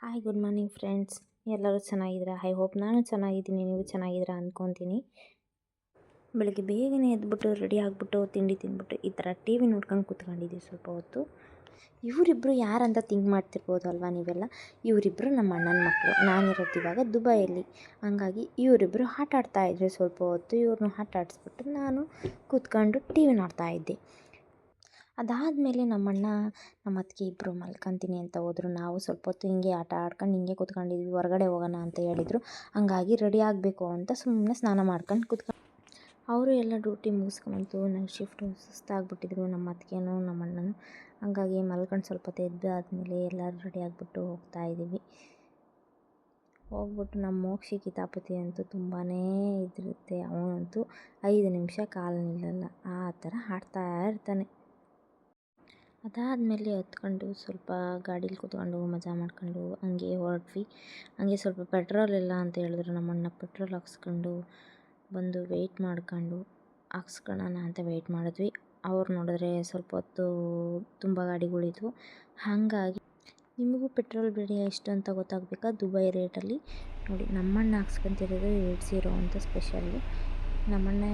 Hi good morning friends ಎಲ್ಲರೂ ಚೆನ್ನಾಗಿದ್ದೀರಾ? I hope ನಾನು ಚೆನ್ನಾಗಿದ್ದೀನಿ, ನೀವು ಚೆನ್ನಾಗಿದ್ದೀರಾ ಅಂದ್ಕೊತೀನಿ ಬೆಳಗ್ಗೆ ಬೇಗನೆ ಎದ್ಬಿಟ್ಟು ರೆಡಿ ಆಗಿಬಿಟ್ಟು, ತಿಂಡಿ ತಿಂದ್ಬಿಟ್ಟು ಈ ಥರ ಟಿ ವಿ ನೋಡ್ಕೊಂಡು ಕೂತ್ಕೊಂಡಿದ್ದೀವಿ ಸ್ವಲ್ಪ ಹೊತ್ತು. ಇವರಿಬ್ಬರು ಯಾರಂತ ಥಿಂಕ್ ಮಾಡ್ತಿರ್ಬೋದು ಅಲ್ವಾ ನೀವೆಲ್ಲ? ಇವರಿಬ್ಬರು ನಮ್ಮ ಅಣ್ಣನ ಮಕ್ಕಳು ನಾನಿರೋದು ಇವಾಗ ದುಬೈಯಲ್ಲಿ. ಹಂಗಾಗಿ ಇವರಿಬ್ಬರು ಆಟ ಆಡ್ತಾಯಿದ್ರು ಸ್ವಲ್ಪ ಹೊತ್ತು. ಇವ್ರನ್ನೂ ಆಟ ಆಡಿಸ್ಬಿಟ್ಟು ನಾನು ಕೂತ್ಕೊಂಡು ಟಿ ವಿ ನೋಡ್ತಾ ಇದ್ದೆ. ಅದಾದಮೇಲೆ ನಮ್ಮಣ್ಣ ನಮ್ಮ ಅತ್ತಿಗೆ ಇಬ್ಬರು ಮಲ್ಕೊತೀನಿ ಅಂತ ಹೋದ್ರು. ನಾವು ಸ್ವಲ್ಪ ಹೊತ್ತು ಹಿಂಗೆ ಆಟ ಆಡ್ಕೊಂಡು ಹಿಂಗೆ ಕೂತ್ಕೊಂಡಿದ್ವಿ. ಹೊರಗಡೆ ಹೋಗೋಣ ಅಂತ ಹೇಳಿದರು. ಹಂಗಾಗಿ ರೆಡಿ ಆಗಬೇಕು ಅಂತ ಸುಮ್ಮನೆ ಸ್ನಾನ ಮಾಡ್ಕೊಂಡು ಕೂತ್ಕೊಂಡು ಅವರು ಎಲ್ಲ ಡ್ಯೂಟಿ ಮುಗಿಸ್ಕೊಂಬಂತು ನೈಟ್ ಶಿಫ್ಟು ಸುಸ್ತಾಗ್ಬಿಟ್ಟಿದ್ರು ನಮ್ಮ ಅತ್ತಿಗೆನೂ ನಮ್ಮ ಅಣ್ಣನೂ ಹಂಗಾಗಿ ಮಲ್ಕೊಂಡು ಸ್ವಲ್ಪ ಹೊತ್ತು ಎದ್ದು ಆದಮೇಲೆ ಎಲ್ಲರೂ ರೆಡಿ ಆಗಿಬಿಟ್ಟು ಹೋಗ್ತಾ ಇದ್ದೀವಿ. ಹೋಗ್ಬಿಟ್ಟು ನಮ್ಮ ಮೋಕ್ಷಿ, ಕಿತಾಪತಿ ಅಂತೂ ತುಂಬಾ ಇದಿರುತ್ತೆ ಅವನಂತೂ ಐದು ನಿಮಿಷ ಕಾಲು ನಿಲ್ಲಲ್ಲ. ಆ ಥರ ಆಡ್ತಾ ಇರ್ತಾನೆ. ಅದಾದಮೇಲೆ ಹತ್ಕೊಂಡು ಸ್ವಲ್ಪ ಗಾಡೀಲಿ ಕೂತ್ಕೊಂಡು ಮಜಾ ಮಾಡ್ಕೊಂಡು ಹಂಗೆ ಹೊರಟ್ವಿ. ಹಂಗೆ ಸ್ವಲ್ಪ ಪೆಟ್ರೋಲ್ ಇಲ್ಲ ಅಂತ ಹೇಳಿದ್ರು ನಮ್ಮಣ್ಣ. ಪೆಟ್ರೋಲ್ ಹಾಕ್ಸ್ಕೊಂಡು ಬಂದು ವೆಯ್ಟ್ ಮಾಡ್ಕೊಂಡು ಹಾಕ್ಸ್ಕೊಳ್ಳೋಣ ಅಂತ ವೆಯ್ಟ್ ಮಾಡಿದ್ವಿ. ಅವ್ರು ನೋಡಿದ್ರೆ ಸ್ವಲ್ಪ ಹೊತ್ತು ತುಂಬ ಗಾಡಿಗಳಿದ್ವು. ಹಾಗಾಗಿ ನಿಮಗೂ ಪೆಟ್ರೋಲ್ ಬೆಲೆ ಎಷ್ಟು ಅಂತ ಗೊತ್ತಾಗಬೇಕಾ? ದುಬೈ ರೇಟಲ್ಲಿ ನೋಡಿ, ನಮ್ಮಣ್ಣ ಹಾಕ್ಸ್ಕೊಂತಿರೋದು ಏಟ್ ಜೀರೋ ಅಂತ ಸ್ಪೆಷಲ್ಲು ನಮ್ಮಣ್ಣ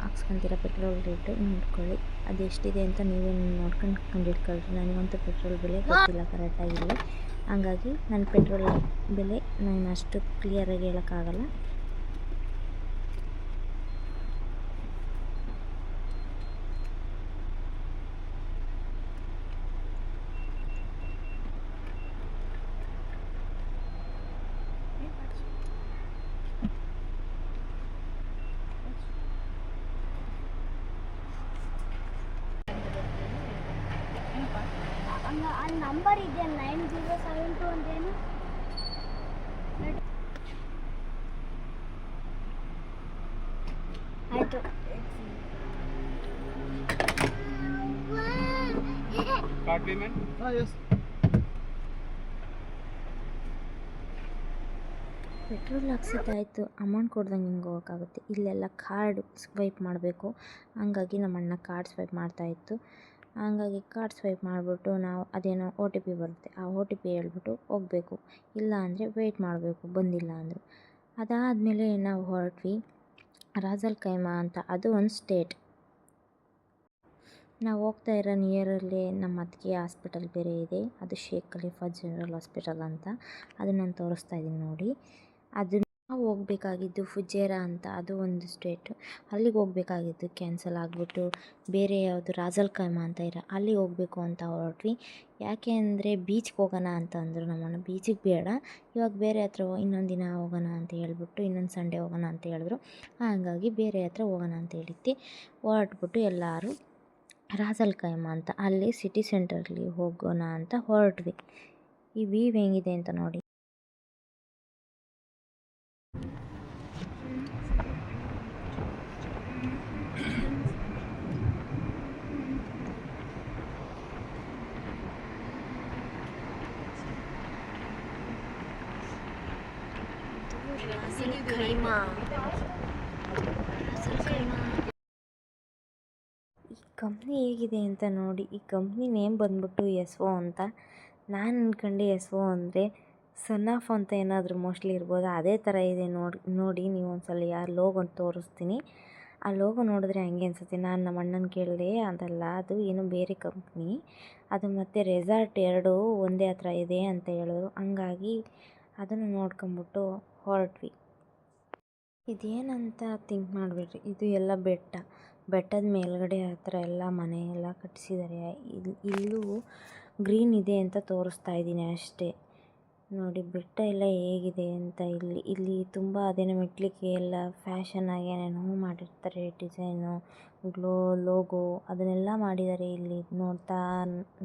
ಹಾಕ್ಸ್ಕೊಂತೀರ ಪೆಟ್ರೋಲ್ ರೇಟು ನೋಡ್ಕೊಳ್ಳಿ. ಅದು ಎಷ್ಟಿದೆ ಅಂತ ನೀವೇ ನೋಡ್ಕೊಂಡು ಕಂಡಿಡ್ಕೊಳ್ರಿ ನನಗಂತೂ ಪೆಟ್ರೋಲ್ ಬೆಲೆ ಗೊತ್ತಿಲ್ಲ ಕರೆಕ್ಟಾಗಿಲ್ಲ ಹಂಗಾಗಿ ನನ್ನ ಪೆಟ್ರೋಲ್ ಬೆಲೆ ನಾನು ಅಷ್ಟು ಕ್ಲಿಯರಾಗಿ ಹೇಳೋಕ್ಕಾಗಲ್ಲ. ನೈನ್ ಜೀರೋ ಸೆವೆನ್ ಟು ಅಂದ್ರೇನು ಆಯಿತು. Card payment? Ah, yes. Petrol ಹಾಕ್ಸಿದ್ದಾಯಿತು ಅಮೌಂಟ್ ಕೊಡ್ದಂಗೆ ಹಿಂಗೆ ಹೋಗೋಕ್ಕಾಗುತ್ತೆ. ಇಲ್ಲೆಲ್ಲ ಕಾರ್ಡ್ ಸ್ವೈಪ್ ಮಾಡಬೇಕು. ಹಂಗಾಗಿ ನಮ್ಮ ಅಣ್ಣ ಕಾರ್ಡ್ ಸ್ವೈಪ್ ಮಾಡ್ತಾಯಿತ್ತು ಹಂಗಾಗಿ ಕಾರ್ಡ್ ಸ್ವೈಪ್ ಮಾಡಿಬಿಟ್ಟು ನಾವು ಅದೇನೋ ಒ ಟಿ ಪಿ ಬರುತ್ತೆ, ಆ ಒ ಟಿ ಪಿ ಹೇಳ್ಬಿಟ್ಟು ಹೋಗಬೇಕು. ಇಲ್ಲ ಅಂದರೆ ವೆಯ್ಟ್ ಮಾಡಬೇಕು, ಬಂದಿಲ್ಲ ಅಂದರು. ಅದಾದಮೇಲೆ ನಾವು ಹೊರಟ್ವಿ. ರಾಜಲ್ ಕೈಮಾ ಅಂತ, ಅದು ಒಂದು ಸ್ಟೇಟ್ ನಾವು ಹೋಗ್ತಾ ಇರೋ ನಿಯರಲ್ಲಿ ನಮ್ಮ ಅತ್ತಿಗೆ ಹಾಸ್ಪಿಟಲ್ ಬೇರೆ ಇದೆ. ಅದು ಶೇಖ್ ಖಲೀಫಾ ಜನರಲ್ ಹಾಸ್ಪಿಟಲ್ ಅಂತ. ಅದು ನಾನು ತೋರಿಸ್ತಾ ಇದ್ದೀನಿ ನೋಡಿ. ಅದು ನಾವು ಹೋಗ್ಬೇಕಾಗಿದ್ದು ಫುಜೇರಾ ಅಂತ, ಅದು ಒಂದು ಸ್ಟೇಟು ಅಲ್ಲಿಗೆ ಹೋಗಬೇಕಾಗಿದ್ದು ಕ್ಯಾನ್ಸಲ್ ಆಗಿಬಿಟ್ಟು ಬೇರೆ ಯಾವುದು ರಾಜಲ್ ಖೈಮಾ ಅಂತ ಇರೋ ಅಲ್ಲಿಗೆ ಹೋಗಬೇಕು ಅಂತ ಹೊರಟ್ವಿ. ಯಾಕೆ ಅಂದರೆ ಬೀಚ್ಗೆ ಹೋಗೋಣ ಅಂತ ಅಂದರು ನಮ್ಮಣ್ಣ ಬೀಚಿಗೆ ಬೇಡ. ಇವಾಗ ಬೇರೆ ಹತ್ರ ಇನ್ನೊಂದು ದಿನ ಹೋಗೋಣ ಅಂತ ಹೇಳ್ಬಿಟ್ಟು ಇನ್ನೊಂದು ಸಂಡೇ ಹೋಗೋಣ ಅಂತ ಹೇಳಿದ್ರು. ಹಾಗಾಗಿ ಬೇರೆ ಹತ್ರ ಹೋಗೋಣ ಅಂತ ಹೇಳಿದ್ದೆ ಹೊರಟ್ಬಿಟ್ಟು ಎಲ್ಲರೂ ರಾಜಲ್ ಖೈಮಾ ಅಂತ, ಅಲ್ಲಿ ಸಿಟಿ ಸೆಂಟರ್ಲಿ ಹೋಗೋಣ ಅಂತ ಹೊರಟ್ವಿ. ಈ ವೀವ್ ಹೆಂಗಿದೆ ಅಂತ ನೋಡಿ. ಈ ಕಂಪ್ನಿ ಹೇಗಿದೆ ಅಂತ ನೋಡಿ, ಈ ಕಂಪ್ನಿ ನೇಮ್ ಬಂದ್ಬಿಟ್ಟು ಎಸ್ ಒ ಅಂತ. ನಾನು ಅಂದ್ಕೊಂಡೆ ಎಸ್ ಒ ಅಂದರೆ ಸನ್ ಆಫ್ ಅಂತ ಏನಾದರೂ ಮೋಸ್ಟ್ಲಿ ಇರ್ಬೋದು? ಅದೇ ಥರ ಇದೆ ನೋಡಿ ನೋಡಿ ನೀವು ಒಂದ್ಸಲ ಯಾರು ಲೋಗೋ ತೋರಿಸ್ತೀನಿ. ಆ ಲೋಗೋ ನೋಡಿದ್ರೆ ಹಂಗೆ ಅನ್ಸುತ್ತೆ. ನಾನು ನಮ್ಮ ಅಣ್ಣನ ಕೇಳಿದೆ, ಅದಲ್ಲ, ಅದು ಏನು ಬೇರೆ ಕಂಪ್ನಿ ಅದು ಮತ್ತು ರೆಸಾರ್ಟ್ ಎರಡು ಒಂದೇ ಹತ್ರ ಇದೆ ಅಂತ ಹೇಳಿದ್ರು. ಹಂಗಾಗಿ ಅದನ್ನು ನೋಡ್ಕೊಂಬಿಟ್ಟು ಹೊರಟ್ವಿ. ಇದೇನಂತ ಥಿಂಕ್ ಮಾಡಬೇಡ್ರಿ. ಇದು ಎಲ್ಲ ಬೆಟ್ಟ. ಬೆಟ್ಟದ ಮೇಲ್ಗಡೆ ಆ ಥರ ಎಲ್ಲ ಮನೆ ಎಲ್ಲ ಕಟ್ಟಿಸಿದ್ದಾರೆ ಇಲ್ಲಿ ಇಲ್ಲೂ ಗ್ರೀನ್ ಇದೆ ಅಂತ ತೋರಿಸ್ತಾ ಇದ್ದೀನಿ ಅಷ್ಟೇ. ನೋಡಿ, ಬೆಟ್ಟ ಎಲ್ಲ ಹೇಗಿದೆ ಅಂತ ಇಲ್ಲಿ ಇಲ್ಲಿ ತುಂಬ ಅದೇನೋ ಮೆಟ್ಲಿಕ್ಕೆ ಎಲ್ಲ ಫ್ಯಾಷನ್ನಾಗಿ ಏನೇನೋ ಮಾಡಿರ್ತಾರೆ ಡಿಸೈನು, ಗ್ಲೋ, ಲೋಗೋ ಅದನ್ನೆಲ್ಲ ಮಾಡಿದ್ದಾರೆ ಇಲ್ಲಿ. ನೋಡ್ತಾ,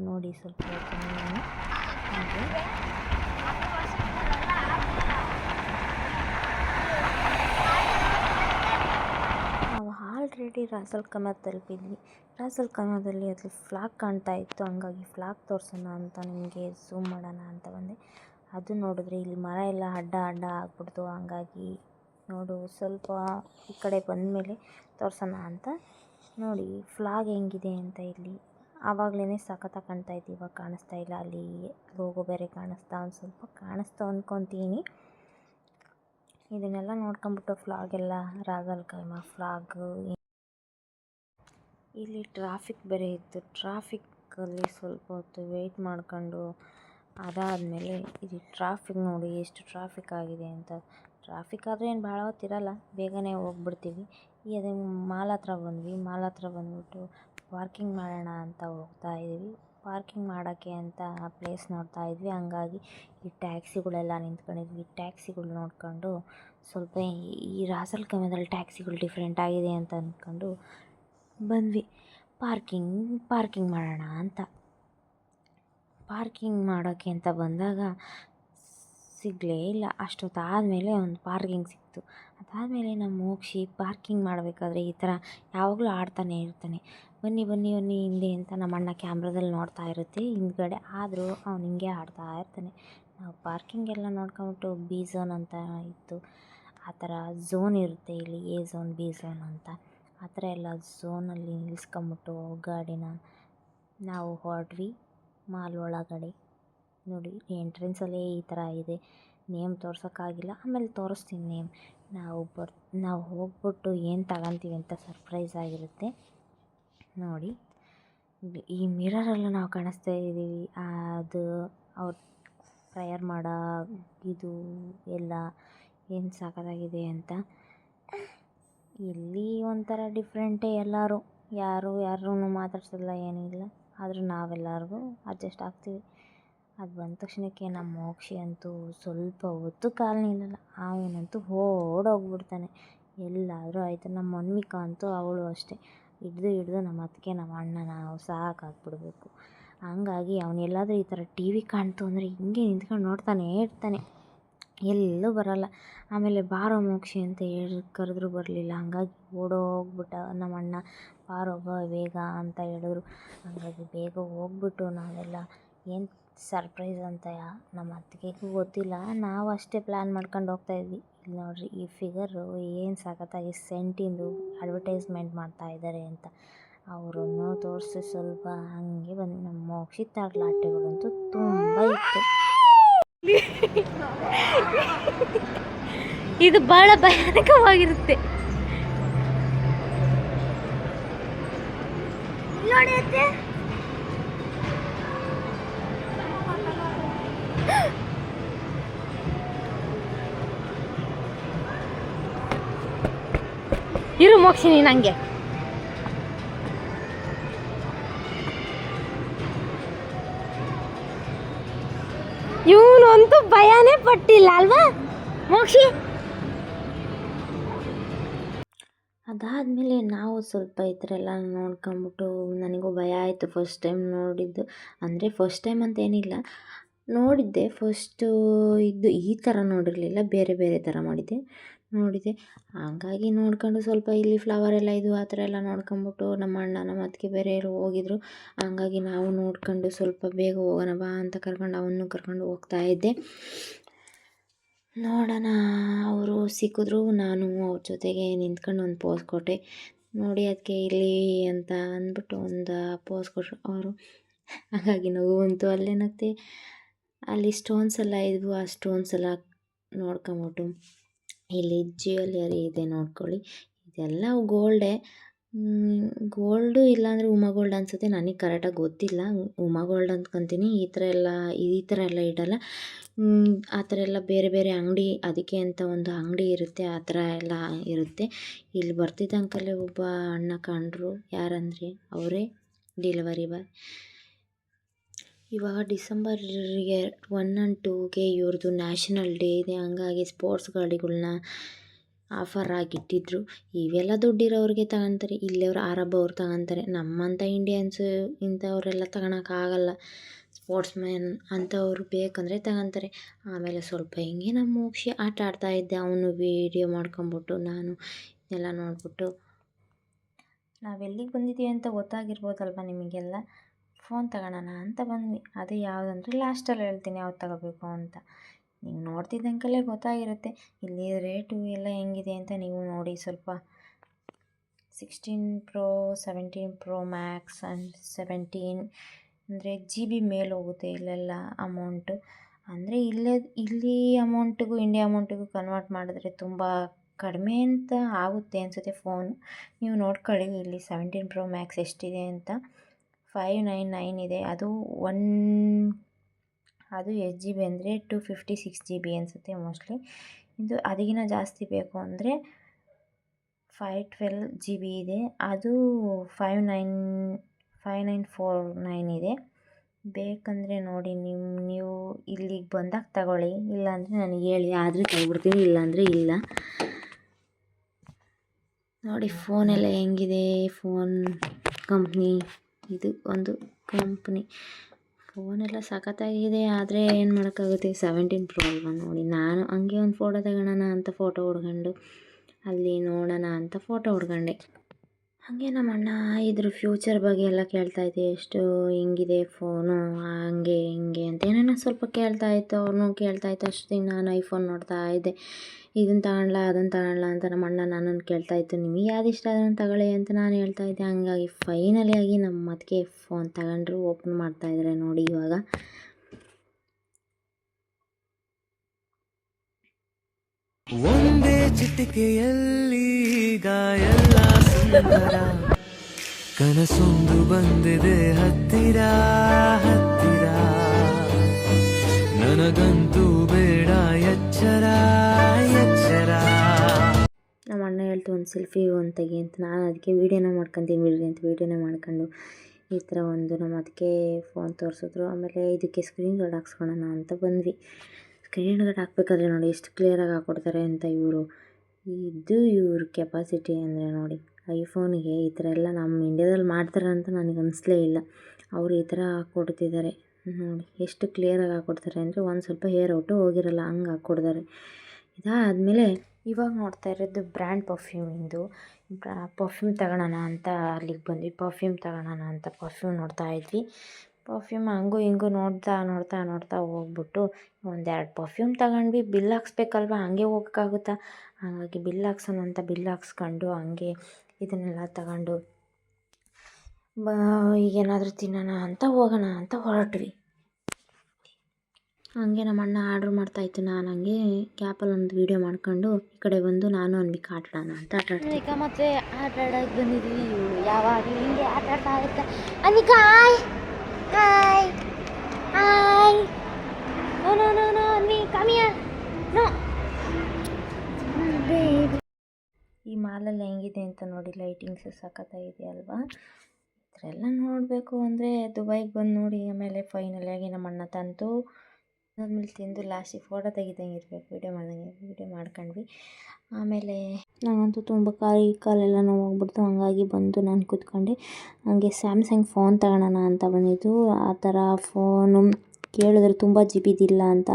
ನೋಡಿ ಸ್ವಲ್ಪ ಹಾಗೆ ನಾವು ಆಲ್ರೆಡಿ ರಾಸಲ್ ಖೈಮಾ ತಲುಪಿದ್ವಿ. ರಾಸಲ್ ಖೈಮಾದಲ್ಲಿ ಅದು ಫ್ಲಾಗ್ ಕಾಣ್ತಾ ಇತ್ತು. ಹಂಗಾಗಿ ಫ್ಲಾಗ್ ತೋರಿಸೋಣ ಅಂತ ನಿಮಗೆ ಝೂಮ್ ಮಾಡೋಣ ಅಂತ ಬಂದೆ. ಅದು ನೋಡಿದ್ರೆ ಇಲ್ಲಿ ಮರ ಎಲ್ಲ ಅಡ್ಡ ಅಡ್ಡ ಆಗ್ಬಿಡ್ತು. ಹಂಗಾಗಿ ನೋಡು, ಸ್ವಲ್ಪ ಈ ಕಡೆ ಬಂದಮೇಲೆ ತೋರಿಸೋಣ ಅಂತ ನೋಡಿ. ಫ್ಲಾಗ್ ಹೆಂಗಿದೆ ಅಂತ ಇಲ್ಲಿ. ಆವಾಗಲೇ ಸಖತ್ತಾಗಿ ಕಾಣ್ತಾ ಇತ್ತು. ಇವಾಗ ಕಾಣಿಸ್ತಾ ಇಲ್ಲ. ಅಲ್ಲಿ ಲೋಗೋ ಬೇರೆ ಕಾಣಿಸ್ತಾ ಒಂದು ಸ್ವಲ್ಪ ಕಾಣಿಸ್ತಾ ಅಂದ್ಕೊತೀನಿ ಇದನ್ನೆಲ್ಲ ನೋಡ್ಕೊಂಬಿಟ್ಟು ಫ್ಲಾಗೆಲ್ಲ ರಾಗಲ್ ಕೈಮ ಫ್ಲಾಗು ಇಲ್ಲಿ ಟ್ರಾಫಿಕ್ ಬೇರೆ ಇತ್ತು. ಟ್ರಾಫಿಕ್ಕಲ್ಲಿ ಸ್ವಲ್ಪ ಹೊತ್ತು ವೆಯ್ಟ್ ಮಾಡ್ಕೊಂಡು ಅದಾದಮೇಲೆ ಇಲ್ಲಿ ಟ್ರಾಫಿಕ್ ನೋಡಿ ಎಷ್ಟು ಟ್ರಾಫಿಕ್ ಆಗಿದೆ ಅಂತ. ಟ್ರಾಫಿಕ್ ಆದರೆ ಏನು ಭಾಳ ಹೊತ್ತಿರಲ್ಲ ಬೇಗನೆ ಹೋಗ್ಬಿಡ್ತೀವಿ. ಈ ಅದೇ ಮಾಲ್ ಹತ್ರ ಬಂದ್ವಿ. ಮಾಲ್ ಹತ್ರ ಬಂದ್ಬಿಟ್ಟು ಪಾರ್ಕಿಂಗ್ ಮಾಡೋಣ ಅಂತ ಹೋಗ್ತಾ ಇದ್ದೀವಿ. ಪಾರ್ಕಿಂಗ್ ಮಾಡೋಕ್ಕೆ ಅಂತ ಪ್ಲೇಸ್ ನೋಡ್ತಾ ಇದ್ವಿ. ಹಂಗಾಗಿ ಈ ಟ್ಯಾಕ್ಸಿಗಳೆಲ್ಲ ನಿಂತ್ಕೊಂಡಿದ್ವಿ. ಟ್ಯಾಕ್ಸಿಗಳು ನೋಡ್ಕೊಂಡು ಸ್ವಲ್ಪ ಈ ರಾಸಲ್ ಕೈಮದಲ್ಲಿ ಟ್ಯಾಕ್ಸಿಗಳು ಡಿಫ್ರೆಂಟ್ ಆಗಿದೆ ಅಂತ ಅಂದ್ಕೊಂಡು ಬಂದ್ವಿ. ಪಾರ್ಕಿಂಗ್ ಪಾರ್ಕಿಂಗ್ ಮಾಡೋಣ ಅಂತ. ಪಾರ್ಕಿಂಗ್ ಮಾಡೋಕ್ಕೆ ಅಂತ ಬಂದಾಗ ಸಿಗಲೇ ಇಲ್ಲ. ಅಷ್ಟೊತ್ತಾದಮೇಲೆ ಒಂದು ಪಾರ್ಕಿಂಗ್ ಸಿಕ್ತು. ಅದಾದಮೇಲೆ ನಮ್ಮ ಮೋಕ್ಷಿ ಪಾರ್ಕಿಂಗ್ ಮಾಡಬೇಕಾದ್ರೆ ಈ ಥರ ಯಾವಾಗಲೂ ಆಡ್ತಾನೆ ಇರ್ತಾನೆ. ಬನ್ನಿ ಬನ್ನಿ ಬನ್ನಿ ಹಿಂದೆ ಅಂತ ನಮ್ಮ ಅಣ್ಣ ಕ್ಯಾಮ್ರಾದಲ್ಲಿ ನೋಡ್ತಾ ಇರುತ್ತೆ. ಹಿಂದ್ಗಡೆ ಆದರೂ ಅವ್ನು ಹಿಂಗೆ ಆಡ್ತಾ ಇರ್ತಾನೆ. ನಾವು ಪಾರ್ಕಿಂಗ್ ಎಲ್ಲ ನೋಡ್ಕೊಂಬಿಟ್ಟು ಬಿ ಝೋನ್ ಅಂತ ಇತ್ತು. ಆ ಥರ ಝೋನ್ ಇರುತ್ತೆ ಇಲ್ಲಿ, ಎ ಝೋನ್, ಬಿ ಝೋನ್ ಅಂತ. ಆ ಥರ ಎಲ್ಲ ಝೋನಲ್ಲಿ ನಿಲ್ಸ್ಕೊಂಬಿಟ್ಟು ಗಾಡಿನ ನಾವು ಹೊರಟ್ವಿ ಮಾಲ್ ಒಳಗಡೆ. ನೋಡಿ, ಎಂಟ್ರೆನ್ಸಲ್ಲೇ ಈ ಥರ ಇದೆ. ನೇಮ್ ತೋರ್ಸೋಕ್ಕಾಗಿಲ್ಲ. ಆಮೇಲೆ ತೋರಿಸ್ತೀನಿ ನೇಮ್. ನಾವು ಬರ್, ನಾವು ಹೋಗ್ಬಿಟ್ಟು ಏನು ತಗೊಂತೀವಿ ಅಂತ ಸರ್ಪ್ರೈಸ್ ಆಗಿರುತ್ತೆ. ನೋಡಿ, ಈ ಮಿರರೆಲ್ಲ ನಾವು ಕಾಣಿಸ್ತಾ ಇದ್ದೀವಿ. ಅದು ಅವ್ರು ಪ್ರೇಯರ್ ಮಾಡೋ ಇದು ಎಲ್ಲ ಏನು ಸಾಕಾಗಿದೆ ಅಂತ. ಇಲ್ಲಿ ಒಂಥರ ಡಿಫ್ರೆಂಟೇ ಎಲ್ಲರೂ. ಯಾರು ಯಾರನ್ನೂ ಮಾತಾಡ್ಸಲ್ಲ ಏನಿಲ್ಲ ಆದರೂ ನಾವೆಲ್ಲರಿಗೂ ಅಡ್ಜಸ್ಟ್ ಆಗ್ತೀವಿ. ಅದು ಬಂದ ತಕ್ಷಣಕ್ಕೆ ನಮ್ಮ ಮೋಕ್ಷಿ ಅಂತೂ ಸ್ವಲ್ಪ ಹೊತ್ತು ಕಾಲು ನಿಲ್ಲಲ್ಲ ಅವನಂತೂ ಓಡೋಗ್ಬಿಡ್ತಾನೆ. ಎಲ್ಲಾದರೂ ಆಯಿತು ನಮ್ಮ ಅನ್ವಿಕಾ ಅಂತೂ ಅವಳು ಅಷ್ಟೇ. ಹಿಡ್ದು ಹಿಡ್ದು ನಮ್ಮ ಅತ್ತಿಗೆ ನಮ್ಮ ಅಣ್ಣ, ನಾವು ಸಾಕಾಗ್ಬಿಡ್ಬೇಕು. ಹಂಗಾಗಿ ಅವನೆಲ್ಲಾದರೂ ಈ ಥರ ಟಿ ವಿ ಕಾಣ್ತು ಅಂದರೆ ಹಿಂಗೆ ನಿಂತ್ಕೊಂಡು ನೋಡ್ತಾನೇ ಇರ್ತಾನೆ. ಎಲ್ಲೂ ಬರೋಲ್ಲ. ಆಮೇಲೆ ಬಾರೋ ಮೋಕ್ಷಿ ಅಂತ ಹೇಳಿ ಕರೆದ್ರು ಬರಲಿಲ್ಲ. ಹಾಗಾಗಿ ಓಡೋಗ್ಬಿಟ್ಟ ನಮ್ಮ ಅಣ್ಣ. ಬಾರೋ, ಬಾ, ಬೇಗ ಅಂತ ಹೇಳಿದ್ರು. ಹಾಗಾಗಿ ಬೇಗ ಹೋಗ್ಬಿಟ್ಟು ನಾವೆಲ್ಲ ಏನು ಸರ್ಪ್ರೈಸ್ ಅಂತ ನಮ್ಮ ಅತ್ತಿಗೆಗೂ ಗೊತ್ತಿಲ್ಲ. ನಾವು ಅಷ್ಟೇ ಪ್ಲ್ಯಾನ್ ಮಾಡ್ಕೊಂಡು ಹೋಗ್ತಾ ಇದ್ವಿ. ಇಲ್ಲಿ ನೋಡ್ರಿ, ಈ ಫಿಗರು ಏನು ಸಖತ್ತಾಗಿ ಸೆಂಟಿಂದು ಅಡ್ವರ್ಟೈಸ್ಮೆಂಟ್ ಮಾಡ್ತಾ ಇದ್ದಾರೆ ಅಂತ. ಅವರನ್ನು ತೋರಿಸಿ ಸ್ವಲ್ಪ ಹಾಗೆ ಬಂದು ನಮ್ಮ ಮೋಕ್ಷಿ ತರ್ಲಾಟೆಗಳಂತೂ ತುಂಬ ಇತ್ತು. ಇದು ಬಹಳ ಭಯಾನಕವಾಗಿರುತ್ತೆ. ಇರು ಮೋಕ್ಷಿನಿ ನನಗೆ ಇವನಂತೂ ಭಯನೇ ಪಟ್ಟಿಲ್ಲ ಅಲ್ವಾ? ಮೋಕ್ಷಿ? ಅದಾದಮೇಲೆ ನಾವು ಸ್ವಲ್ಪ ಈ ಥರ ಎಲ್ಲ ನೋಡ್ಕೊಂಬಿಟ್ಟು ನನಗೂ ಭಯ ಆಯಿತು ಫಸ್ಟ್ ಟೈಮ್ ನೋಡಿದ್ದು. ಅಂದರೆ ಫಸ್ಟ್ ಟೈಮ್ ಅಂತ ಏನಿಲ್ಲ. ನೋಡಿದ್ದೆ ಫಸ್ಟು ಇದು ಈ ಥರ ನೋಡಿರಲಿಲ್ಲ, ಬೇರೆ ಬೇರೆ ಥರ ಮಾಡಿದ್ದೆ. ನೋಡಿದೆ. ಹಾಗಾಗಿ ನೋಡ್ಕೊಂಡು ಸ್ವಲ್ಪ ಇಲ್ಲಿ ಫ್ಲವರ್ ಎಲ್ಲ ಇದು ಆ ಥರ ಎಲ್ಲ ನೋಡ್ಕೊಂಬಿಟ್ಟು ನಮ್ಮ ಅಣ್ಣ ನಮ್ಮ ಅತ್ತಿಗೆ ಬೇರೆ ಹೋಗಿದ್ರು. ಹಂಗಾಗಿ ನಾವು ನೋಡ್ಕೊಂಡು ಸ್ವಲ್ಪ ಬೇಗ ಹೋಗೋಣ ಬಾ ಅಂತ ಕರ್ಕೊಂಡು ಅವನ್ನೂ ಕರ್ಕೊಂಡು ಹೋಗ್ತಾ ಇದ್ದೆ. ನೋಡೋಣ, ಅವರು ಸಿಕ್ಕಿದ್ರು, ನಾನು ಅವ್ರ ಜೊತೆಗೆ ನಿಂತ್ಕೊಂಡು ಒಂದು ಪೋಸ್ ಕೊಟ್ಟೆ. ನೋಡಿ ಅದಕ್ಕೆ ಇಲ್ಲಿ ಅಂತ ಅಂದ್ಬಿಟ್ಟು ಒಂದು ಪೋಸ್ ಕೊಟ್ಟರು ಅವರು. ಹಾಗಾಗಿ ನಗು ಬಂತು ಅಲ್ಲೇನಾಗ್ತಿ ಅಲ್ಲಿ ಸ್ಟೋನ್ಸ್ ಎಲ್ಲ ಇದ್ವು, ಆ ಸ್ಟೋನ್ಸ್ ಎಲ್ಲ ನೋಡ್ಕೊಂಬಿಟ್ಟು ಇಲ್ಲಿ ಜ್ಯುವೆಲ್ಲರಿ ಇದೆ ನೋಡ್ಕೊಳ್ಳಿ. ಇದೆಲ್ಲ ಗೋಲ್ಡೇ. ಗೋಲ್ಡು ಇಲ್ಲಾಂದರೆ ಉಮಾ ಗೋಲ್ಡ್ ಅನಿಸುತ್ತೆ. ನನಗೆ ಕರೆಕ್ಟಾಗಿ ಗೊತ್ತಿಲ್ಲ. ಉಮಾ ಗೋಲ್ಡ್ ಅಂದ್ಕೊತೀನಿ ಈ ಥರ ಎಲ್ಲ, ಈ ಥರ ಎಲ್ಲ ಇಡಲ್ಲ. ಆ ಥರ ಎಲ್ಲ ಬೇರೆ ಬೇರೆ ಅಂಗಡಿ, ಅದಕ್ಕೆ ಅಂತ ಒಂದು ಅಂಗಡಿ ಇರುತ್ತೆ. ಆ ಥರ ಎಲ್ಲ ಇರುತ್ತೆ. ಇಲ್ಲಿ ಬರ್ತಿದ್ದ ಒಬ್ಬ ಅಣ್ಣ ಕಂಡರು. ಯಾರಂದರೆ? ಅವರೇ? Delivery boy. ಇವಾಗ ಡಿಸೆಂಬರ್ ಒನ್ ಆ್ಯಂಡ್ ಟೂಗೆ ಇವ್ರದ್ದು ನ್ಯಾಷನಲ್ ಡೇ ಇದೆ. ಹಂಗಾಗಿ ಸ್ಪೋರ್ಟ್ಸ್ ಗಾಡಿಗಳನ್ನ ಆಫರ್ ಆಗಿಟ್ಟಿದ್ರು. ಇವೆಲ್ಲ ದುಡ್ಡಿರೋರಿಗೆ ತಗೊಂತಾರೆ ಇಲ್ಲಿಯವ್ರು ಅರಬ್ ಅವ್ರು ತಗೊಂತಾರೆ. ನಮ್ಮಂಥ ಇಂಡಿಯನ್ಸು ಇಂಥವರೆಲ್ಲ ತಗೊಳಕ್ಕಾಗಲ್ಲ. ಸ್ಪೋರ್ಟ್ಸ್ ಮ್ಯಾನ್ ಅಂಥವ್ರು ಬೇಕಂದರೆ ತಗೊಂತಾರೆ. ಆಮೇಲೆ ಸ್ವಲ್ಪ ಹಿಂಗೆ ನಮ್ಮ ಮೋಕ್ಷಿ ಆಟ ಆಡ್ತಾ ಇದ್ದೆ. ಅವನು ವೀಡಿಯೋ ಮಾಡ್ಕೊಂಬಿಟ್ಟು ನಾನು ಎಲ್ಲ ನೋಡಿಬಿಟ್ಟು. ನಾವೆಲ್ಲಿಗೆ ಬಂದಿದ್ದೀವಿ ಅಂತ ಗೊತ್ತಾಗಿರ್ಬೋದಲ್ವ ನಿಮಗೆಲ್ಲ? ಫೋನ್ ತಗೊಳ್ಳೋಣ ಅಂತ ಬಂದ್ವಿ. ಅದು ಯಾವುದಂದ್ರೆ ಲಾಸ್ಟಲ್ಲಿ ಹೇಳ್ತೀನಿ ಯಾವ್ದು ತಗೋಬೇಕು ಅಂತ. ನೀವು ನೋಡ್ತಿದ್ದಂಕಲ್ಲೇ ಗೊತ್ತಾಗಿರುತ್ತೆ. ಇಲ್ಲಿ ರೇಟು ಎಲ್ಲ ಹೆಂಗಿದೆ ಅಂತ ನೀವು ನೋಡಿ ಸ್ವಲ್ಪ sixteen pro seventeen pro max and seventeen ಅಂದರೆ ಜಿ ಬಿ ಮೇಲೆ ಹೋಗುತ್ತೆ ಇಲ್ಲೆಲ್ಲ ಅಮೌಂಟು ಅಂದರೆ ಇಲ್ಲೇ, ಇಲ್ಲಿ ಅಮೌಂಟಿಗೂ ಇಂಡಿಯಾ ಅಮೌಂಟಿಗೂ ಕನ್ವರ್ಟ್ ಮಾಡಿದ್ರೆ ತುಂಬ ಕಡಿಮೆ ಅಂತ ಆಗುತ್ತೆ ಅನಿಸುತ್ತೆ ಫೋನು ನೀವು ನೋಡ್ಕೊಳ್ಳಿ, ಇಲ್ಲಿ ಸೆವೆಂಟೀನ್ ಪ್ರೋ ಮ್ಯಾಕ್ಸ್ ಎಷ್ಟಿದೆ ಅಂತ. ಫೈವ್ ನೈನ್ ನೈನ್ ಇದೆ. ಅದು ಒನ್ ಅದು ಎಷ್ಟು ಜಿ ಬಿ ಅಂದರೆ two fifty six G B ಅನಿಸುತ್ತೆ ಮೋಸ್ಟ್ಲಿ ಇದು ಅದಕ್ಕಿಂತ ಜಾಸ್ತಿ ಬೇಕು ಅಂದರೆ ಫೈ ಟ್ವೆಲ್ ಜಿ ಬಿ ಇದೆ. ಅದು five nine five nine four nine ಇದೆ. ಬೇಕಂದರೆ ನೋಡಿ ನಿಮ್ಮ ನೀವು ಇಲ್ಲಿಗೆ ಬಂದಾಗ ತಗೊಳ್ಳಿ. ಇಲ್ಲಾಂದರೆ ನನಗೆ ಹೇಳಿ. ಆದರೂ ತಗೊಬಿಡ್ತೀನಿ ಇಲ್ಲಾಂದರೆ ಇಲ್ಲ. ನೋಡಿ ಫೋನೆಲ್ಲ ಹೆಂಗಿದೆ? ಫೋನ್ ಕಂಪ್ನಿ ಇದು ಒಂದು ಕಂಪ್ನಿ. ಫೋನೆಲ್ಲ ಸಖತ್ತಾಗಿದೆ, ಆದರೆ ಏನು ಮಾಡೋಕ್ಕಾಗುತ್ತೆ? ಸೆವೆಂಟೀನ್ ಪ್ರೋ ಅಲ್ವಾ ನೋಡಿ. ನಾನು ಹಂಗೆ ಒಂದು ಫೋಟೋ ತಗೊಳ್ಳೋಣ ಅಂತ ಫೋಟೋ ಹೊಡ್ಕೊಂಡು, ಅಲ್ಲಿ ನೋಡೋಣ ಅಂತ ಫೋಟೋ ಹೊಡ್ಕೊಂಡೆ. ಹಾಗೆ ನಮ್ಮ ಅಣ್ಣ ಇದ್ರ ಫ್ಯೂಚರ್ ಬಗ್ಗೆ ಎಲ್ಲ ಕೇಳ್ತಾ ಇದ್ದೆ. ಎಷ್ಟು ಹಿಂಗಿದೆ ಫೋನು ಹಂಗೆ, ಹಿಂಗೆ ಅಂತ. ಏನೇನೋ ಸ್ವಲ್ಪ ಕೇಳ್ತಾ ಇತ್ತು ಅವ್ರನ್ನೂ ಕೇಳ್ತಾ ಇತ್ತು. ಅಷ್ಟೊತ್ತಿಗೆ ನಾನು ಐಫೋನ್ ನೋಡ್ತಾ ಇದ್ದೆ. ಇದನ್ನು ತಗೊಳ್ಳ ಅದನ್ನು ತಗೊಳ್ಳ ಅಂತ ನಮ್ಮ ಅಣ್ಣ ನನ್ನನ್ನು ಕೇಳ್ತಾ ಇತ್ತು. ನಿಮಗೆ ಯಾವ್ದು ಇಷ್ಟ ಅದನ್ನು ತಗೊಳ್ಳಿ ಅಂತ ನಾನು ಹೇಳ್ತಾ ಇದ್ದೆ. ಹಂಗಾಗಿ ಫೈನಲಿ ಆಗಿ ನಮ್ಮ ಅದಕ್ಕೆ ಫೋನ್ ತಗೊಂಡ್ರು ಓಪನ್ ಮಾಡ್ತಾ ಇದ್ದಾರೆ ನೋಡಿ ಇವಾಗ. ಒಂದೇ ಚಿಟಿಕೆಯಲ್ಲಿ ಕನಸೊಂದು ಬಂದಿದೆ, ಹತ್ತಿರ ಹತ್ತಿರ. ನನಗಂತೂ ಬೇಡ ಎಚ್ಚರ ನಮ್ಮ ಅಣ್ಣ ಹೇಳ್ತು ಒಂದು ಸೆಲ್ಫಿ ಒಂದು ತೆಗಿ ಅಂತ. ನಾನು ಅದಕ್ಕೆ ವೀಡಿಯೋನ ಮಾಡ್ಕೊಂತೀನಿ ಬಿಡ್ರಿ ಅಂತ ವೀಡಿಯೋನ ಮಾಡ್ಕೊಂಡು ಈ ಥರ ಒಂದು ನಮ್ಮ ಅದಕ್ಕೆ ಫೋನ್ ತೋರಿಸಿದ್ರು. ಆಮೇಲೆ ಇದಕ್ಕೆ ಸ್ಕ್ರೀನ್ ಗಾರ್ಡ್ ಹಾಕ್ಸ್ಕೊಳೋಣ ಅಂತ ಬಂದ್ವಿ. ಸ್ಕ್ರೀನ್ ಗಾರ್ಡ್ ಹಾಕ್ಬೇಕಾದ್ರೆ ನೋಡಿ ಎಷ್ಟು ಕ್ಲಿಯರಾಗಿ ಹಾಕ್ಕೊಡ್ತಾರೆ ಅಂತ ಇವರು. ಇದು ಇವ್ರ ಕೆಪಾಸಿಟಿ ಅಂದರೆ ನೋಡಿ ಐಫೋನಿಗೆ ಈ ಥರ ಎಲ್ಲ ನಮ್ಮ ಇಂಡ್ಯಾದಲ್ಲಿ ಮಾಡ್ತಾರೆ ಅಂತ ನನಗೆ ಅನಿಸ್ಲೇ ಇಲ್ಲ. ಅವರು ಈ ಥರ ಹಾಕ್ಕೊಡ್ತಿದ್ದಾರೆ ನೋಡಿ, ಎಷ್ಟು ಕ್ಲಿಯರಾಗಿ ಹಾಕ್ಕೊಡ್ತಾರೆ ಅಂದರೆ ಒಂದು ಸ್ವಲ್ಪ ಹೇರ್ ಔಟು ಹೋಗಿರಲ್ಲ, ಹಂಗೆ ಹಾಕ್ಕೊಡ್ತಾರೆ ಇದಾದಮೇಲೆ ಇವಾಗ ನೋಡ್ತಾ ಇರೋದು ಬ್ರ್ಯಾಂಡ್ ಪರ್ಫ್ಯೂಮಿಂದು ಪರ್ಫ್ಯೂಮ್ ತಗೊಳೋಣ ಅಂತ ಅಲ್ಲಿಗೆ ಬಂದ್ವಿ. ಪರ್ಫ್ಯೂಮ್ ತಗೊಳೋಣ ಅಂತ ಪರ್ಫ್ಯೂಮ್ ನೋಡ್ತಾ ಇದ್ವಿ. ಪರ್ಫ್ಯೂಮ್ ಹಂಗೂ ಹಿಂಗೂ ನೋಡ್ತಾ ನೋಡ್ತಾ ನೋಡ್ತಾ ಹೋಗ್ಬಿಟ್ಟು ಒಂದೆರಡು ಪರ್ಫ್ಯೂಮ್ ತಗೊಂಡ್ವಿ. ಬಿಲ್ ಹಾಕ್ಸ್ಬೇಕಲ್ವ? ಹಂಗೆ ಹೋಗೋಕ್ಕಾಗುತ್ತಾ? ಹಾಗಾಗಿ ಬಿಲ್ ಹಾಕ್ಸೋಣ ಅಂತ ಬಿಲ್ ಹಾಕ್ಸ್ಕೊಂಡು ಹಂಗೆ ಇದನ್ನೆಲ್ಲ ತಗೊಂಡು, ಬ, ಈಗೇನಾದರೂ ತಿನ್ನೋಣ ಅಂತ ಹೋಗೋಣ ಅಂತ ಹೊರಟ್ವಿ. ಹಂಗೆ ನಮ್ಮ ಅಣ್ಣ ಆರ್ಡ್ರ್ ಮಾಡ್ತಾಯಿತ್ತು ನಾನು ಹಂಗೆ ಕ್ಯಾಪಲ್ಲಿ ಒಂದು ವಿಡಿಯೋ ಮಾಡ್ಕೊಂಡು ಈ ಕಡೆ ಬಂದು ನಾನು ಅನ್ಬಿಕ ಆಟ ಆಡೋಣ ಅಂತ ಆಟ ಆಡ್ತೀನಿ ಮತ್ತೆ ಆಟ ಆಡಕ್ಕೆ ಬಂದಿದ್ವಿ ಇವಳು. ಯಾವಾಗಲೂ ಹಿಂಗೆ ಆಟ ಆಡ್ತಾ ಇರ್ತಾ Anika hi hi hi no no no no ನೀ ಕಮಿಯ ನೋ ಈ ಮಾಲಲ್ಲಿ ಹೆಂಗಿದೆ ಅಂತ ನೋಡಿ ಲೈಟಿಂಗ್ಸ್ ಸಖತ್ತಾಗಿದೆ ಅಲ್ವಾ? ಈ ಥರ ಎಲ್ಲ ನೋಡಬೇಕು ಅಂದರೆ ದುಬೈಗೆ ಬಂದು ನೋಡಿ ಆಮೇಲೆ ಫೈನಲ್ ಆಗಿ ನಮ್ಮ ಅಣ್ಣ ತಂತು ಆಮೇಲೆ ತಿಂದು ಲಾಸ್ಟಿಗೆ ಫೋಟೋ ತೆಗಿದಂಗೆ ಇರಬೇಕು. ವೀಡಿಯೋ ಮಾಡ್ದಂಗೆ ವೀಡಿಯೋ ಮಾಡ್ಕೊಂಡ್ವಿ. ಆಮೇಲೆ ನನಗಂತೂ ತುಂಬ ಕಾಯಿ ಕಾಲೆಲ್ಲ ನೋವಾಗ್ಬಿಡ್ತು. ಹಂಗಾಗಿ ಬಂದು ನಾನು ಕೂತ್ಕೊಂಡೆ. ಹಂಗೆ ಸ್ಯಾಮ್ಸಂಗ್ ಫೋನ್ ತಗೊಳ್ಳೋಣ ಅಂತ ಬಂದಿದ್ದು ಆ ಥರ ಫೋನು ಕೇಳಿದ್ರು ತುಂಬ ಜಿ ಬಿದಿಲ್ಲ ಅಂತ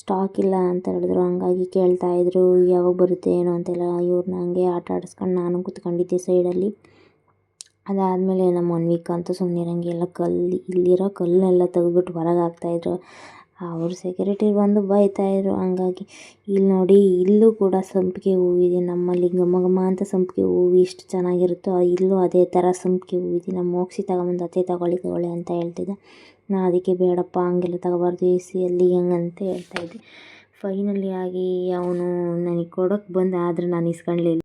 ಸ್ಟಾಕ್ ಇಲ್ಲ ಅಂತ ಹೇಳಿದ್ರು. ಹಂಗಾಗಿ ಕೇಳ್ತಾಯಿದ್ರು ಯಾವಾಗ ಬರುತ್ತೆ, ಏನೋ ಅಂತೆಲ್ಲ ಇವ್ರನ್ನ ಹಂಗೆ ಆಟ ಆಡಿಸ್ಕೊಂಡು ನಾನು ಕೂತ್ಕೊಂಡಿದ್ದೆ ಸೈಡಲ್ಲಿ ಅದಾದಮೇಲೆ ನಮ್ಮ ಒನ್ ವೀಕ್ ಅಂತೂ ಸುಮ್ಮನೆ ಎಲ್ಲ ಕಲ್ಲು, ಇಲ್ಲಿರೋ ಕಲ್ಲನ್ನೆಲ್ಲ ತೆಗೆದ್ಬಿಟ್ಟು ಹೊರಗೆ ಹಾಕ್ತಾಯಿದ್ರು ಅವ್ರು ಸೆಕ್ಯೂರಿಟಿ ಬಂದು ಬೈತಾಯಿದ್ರು ಹಂಗಾಗಿ ಇಲ್ಲಿ ನೋಡಿ, ಇಲ್ಲೂ ಕೂಡ ಸಂಪಿಗೆ ಹೂವಿದೆ. ನಮ್ಮಲ್ಲಿ ಘಮ ಘಮ ಅಂತ ಸಂಪಿಗೆ ಹೂವು ಎಷ್ಟು ಚೆನ್ನಾಗಿರುತ್ತೋ, ಇಲ್ಲೂ ಅದೇ ಥರ ಸಂಪಿಗೆ ಹೂವಿದೆ. ನಮ್ಮ ಮೋಕ್ಷಿ ತಗೊಂಬಂದು ಅತ್ತೆ ತಗೊಳ್ಳಿ ತಗೊಳ್ಳಿ ಅಂತ ಹೇಳ್ತಿದ್ದೆ. ನಾ ಅದಕ್ಕೆ ಬೇಡಪ್ಪ, ಹಂಗೆಲ್ಲ ತಗೋಬಾರ್ದು, ಎ ಸಿಯಲ್ಲಿ ಹೇಳ್ತಾ ಹೇಳ್ತಾಯಿದ್ದೆ ಫೈನಲಿ ಆಗಿ ಅವನು ನನಗೆ ಕೊಡೋಕ್ಕೆ ಬಂದ, ಆದರೆ ನಾನು ಇಸ್ಕೊಂಡ್ಲಿಲ್ಲ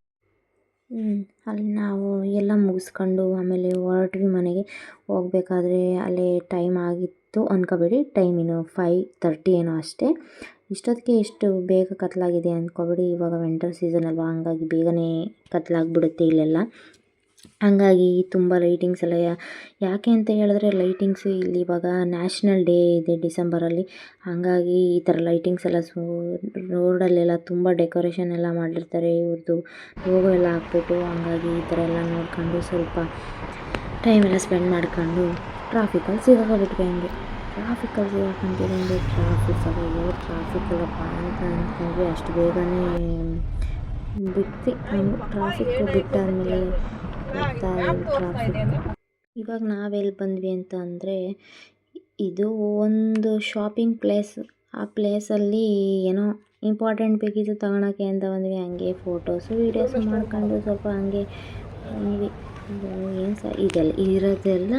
ಅಲ್ಲಿ ನಾವು ಎಲ್ಲ ಮುಗಿಸ್ಕೊಂಡು ಆಮೇಲೆ ಹೊರಟ್ವಿ ಮನೆಗೆ. ಹೋಗ್ಬೇಕಾದ್ರೆ ಅಲ್ಲಿ ಟೈಮ್ ಆಗಿತ್ತು ಅಂದ್ಕೋಬೇಡಿ ಟೈಮ್ ಇನ್ನು ಫೈ ತರ್ಟಿ ಏನೋ ಅಷ್ಟೇ. ಇಷ್ಟೊತ್ತಿಗೆ ಎಷ್ಟು ಬೇಗ ಕತ್ತಲಾಗಿದೆ ಅಂದ್ಕೋಬೇಡಿ ಇವಾಗ ವಿಂಟರ್ ಸೀಸನ್ ಅಲ್ವಾ, ಹಂಗಾಗಿ ಬೇಗನೆ ಕತ್ತಲಾಗ್ಬಿಡುತ್ತೆ ಇಲ್ಲೆಲ್ಲ. ಹಂಗಾಗಿ ತುಂಬ ಲೈಟಿಂಗ್ಸ್ ಎಲ್ಲ ಯಾಕೆ ಅಂತ ಹೇಳಿದ್ರೆ ಲೈಟಿಂಗ್ಸ್ ಇಲ್ಲಿ ಇವಾಗ ನ್ಯಾಷನಲ್ ಡೇ ಇದೆ ಡಿಸೆಂಬರಲ್ಲಿ. ಹಾಗಾಗಿ ಈ ಥರ ಲೈಟಿಂಗ್ಸ್ ಎಲ್ಲ ಸೋ, ರೋಡಲ್ಲೆಲ್ಲ ತುಂಬ ಡೆಕೋರೇಷನ್ ಎಲ್ಲ ಮಾಡಿರ್ತಾರೆ. ಇವ್ರದ್ದು ಲೋಗೋ ಎಲ್ಲ ಹಾಕ್ಬಿಟ್ಟು ಹಂಗಾಗಿ ಈ ಥರ ಎಲ್ಲ ನೋಡ್ಕೊಂಡು ಸ್ವಲ್ಪ ಟೈಮೆಲ್ಲ ಸ್ಪೆಂಡ್ ಮಾಡ್ಕೊಂಡು ಟ್ರಾಫಿಕಲ್ಲಿ ಸಿಗಾಕೊಂಡ್ಬಿಟ್ವಿ ಹಂಗೆ. ಟ್ರಾಫಿಕಲ್ಲಿ ಟ್ರಾಫಿಕ್ ಅಯ್ಯೋ ಟ್ರಾಫಿಕ್ ಅಲ್ಲಪ್ಪ ಅಂತ ಅಂದ್ಕೊಂಡ್ವಿ. ಅಷ್ಟು ಬೇಗನೆ ಬಿಟ್ಟು ಟ್ರಾಫಿಕ್ ಬಿಟ್ಟಾದಮೇಲೆ ಹೋಗ್ತಾ ಟ್ರಾಫಿಕ್ ಇವಾಗ ನಾವೆಲ್ಲಿ ಬಂದ್ವಿ ಅಂತ ಅಂದರೆ ಇದು ಒಂದು ಶಾಪಿಂಗ್ ಪ್ಲೇಸ್ ಆ ಪ್ಲೇಸಲ್ಲಿ ಏನೋ ಇಂಪಾರ್ಟೆಂಟ್ ಬೇಕಿತ್ತು ತಗೊಳಕ್ಕೆ ಅಂತ ಬಂದ್ವಿ. ಹಂಗೆ ಫೋಟೋಸು ವೀಡಿಯೋಸು ಮಾಡ್ಕೊಂಡು ಸ್ವಲ್ಪ ಹಂಗೆ ಏನು ಸ ಇದೆಲ್ಲ ಇರೋದೆಲ್ಲ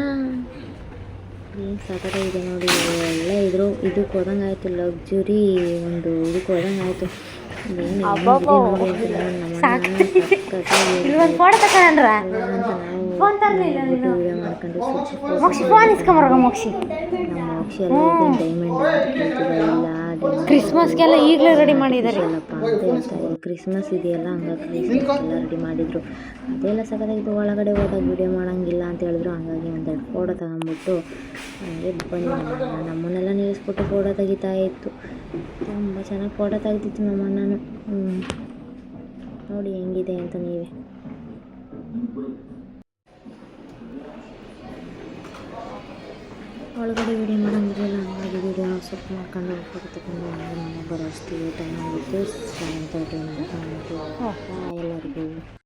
ಏನು ಸಖತ್ತಾಗಿದೆ ನೋಡಿ. ಎಲ್ಲ ಇದ್ರು. ಇದಕ್ಕೆ ಹೋದಂಗೆ ಆಯಿತು ಲಗ್ಜುರಿ ಒಂದು ಇದಕ್ಕೆ ಹೋದಂಗೆ ಆಯಿತು ಏನು ಅಬ್ಬಬ್ಬಾ. ಇಲ್ಲಿ ಒಂದು ಫೋಟೋ ತಕೊಂಡ್ರ ಫೋನ್ ತರಲಿಲ್ಲ ನೀನು ವಿಡಿಯೋ ಮಾಡ್ಕೊಂಡು ಮೋಕ್ಷಿ ಫೋನ್ ಇಸ್ಕೊಂಬರ್ಗ ಮೋಕ್ಷಿ ನಮ್ಮ ಮೋಕ್ಷಿ ಎಲ್ಲ ಡೈಮಂಡ್ ಅಂತ ಕೇಳ್ತಿದ್ದಾರಲ್ಲ ಕ್ರಿಸ್ಮಸ್ಗೆಲ್ಲ ಈಗಲೇ ರೆಡಿ ಮಾಡಿದ್ದಾರೆ. ಕ್ರಿಸ್ಮಸ್ ಇದೆಯಲ್ಲ, ಹಂಗಾಗಿ ಕ್ರಿಸ್ಮಸ್ ಎಲ್ಲ ರೆಡಿ ಮಾಡಿದ್ರು. ಅದೆಲ್ಲ ಸಕತ್ತಾಗಿತ್ತು ಒಳಗಡೆ ಹೋದಾಗ ವಿಡಿಯೋ ಮಾಡೋಂಗಿಲ್ಲ ಅಂತ ಹೇಳಿದ್ರು. ಹಂಗಾಗಿ ಒಂದೆರಡು ಫೋಟೋ ತಗೊಂಬಿಟ್ಟು ಹಂಗೆ ಬನ್ನಿ. ನಮ್ಮ ನಮ್ಮನ್ನೆಲ್ಲ ನಿಲ್ಲಿಸ್ಬಿಟ್ಟು ಫೋಟೋ ತೆಗಿತಾ ಇತ್ತು. ತುಂಬ ಚೆನ್ನಾಗಿ ಫೋಟೋ ತೆಗ್ದಿತ್ತು ನಮ್ಮಣ್ಣನು ನೋಡಿ ಹೆಂಗಿದೆ ಅಂತ ನೀವೇ. ಒಳಗಡೆ ವಿಡಿಯೋ ಮಾಡೋಂಗಿರಲಿಲ್ಲ ಹಂಗಾಗಿ ವಿಡಿಯೋ ಸ್ವಲ್ಪ ಮಾಡ್ಕೊಂಡು ಹೋಗ್ಬಿಟ್ಟು ತಗೊಂಡು ಮನೆಗೆ ಬರೋ ಅಷ್ಟಿಗೆ ಟೈಮ್ ಆಗುತ್ತೆ ಸೆವೆನ್ ತರ್ಟಿ ನೈಟ್ ಎಲ್ಲರಿಗೂ.